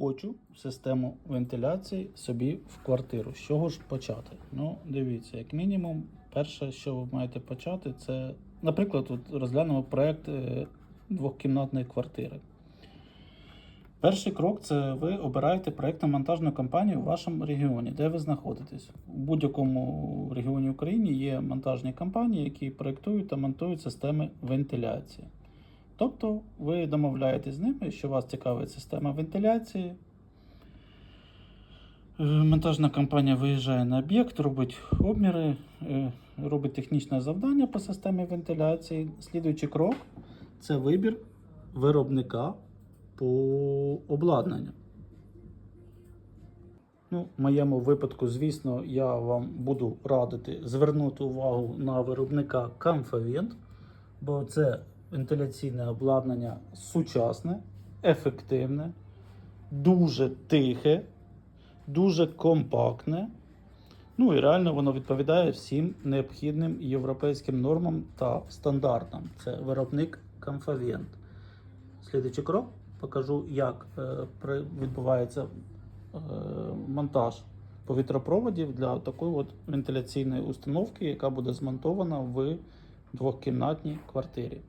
хочу систему вентиляції собі в квартиру. З чого ж почати? Ну, дивіться, як мінімум, перше, що ви маєте почати, це, наприклад, от розглянемо проект е, двохкімнатної квартири. Перший крок це ви обираєте проєктно-монтажну компанію в вашому регіоні, де ви знаходитесь. У будь-якому регіоні України є монтажні компанії, які проєктують та монтують системи вентиляції. Тобто ви домовляєтесь з ними, що вас цікавить система вентиляції. Е, Монтажна компанія виїжджає на об'єкт, робить обміри, е, робить технічне завдання по системі вентиляції. Слідуючий крок це вибір виробника по обладнанню. Ну, в моєму випадку, звісно, я вам буду радити звернути увагу на виробника Comfavent, бо це вентиляційне обладнання сучасне, ефективне, дуже тихе, дуже компактне. Ну і реально воно відповідає всім необхідним європейським нормам та стандартам. Це виробник Comfavent. Слідуючий крок покажу, як е, відбувається е, монтаж повітропроводів для такої от вентиляційної установки, яка буде змонтована в двохкімнатній квартирі.